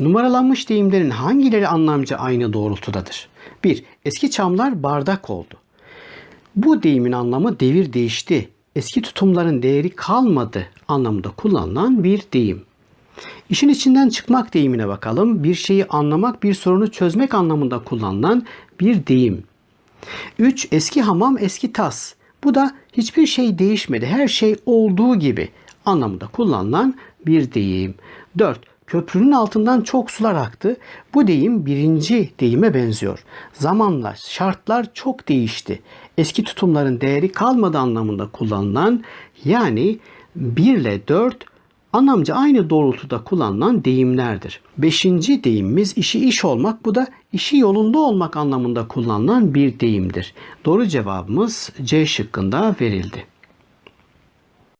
Numaralanmış deyimlerin hangileri anlamca aynı doğrultudadır? 1. Eski çamlar bardak oldu. Bu deyimin anlamı devir değişti. Eski tutumların değeri kalmadı anlamında kullanılan bir deyim. İşin içinden çıkmak deyimine bakalım. Bir şeyi anlamak, bir sorunu çözmek anlamında kullanılan bir deyim. 3. Eski hamam, eski tas. Bu da hiçbir şey değişmedi, her şey olduğu gibi anlamında kullanılan bir deyim. 4. Köprünün altından çok sular aktı. Bu deyim birinci deyime benziyor. Zamanla şartlar çok değişti. Eski tutumların değeri kalmadı anlamında kullanılan yani 1 ile 4 anlamca aynı doğrultuda kullanılan deyimlerdir. Beşinci deyimimiz işi iş olmak. Bu da işi yolunda olmak anlamında kullanılan bir deyimdir. Doğru cevabımız C şıkkında verildi.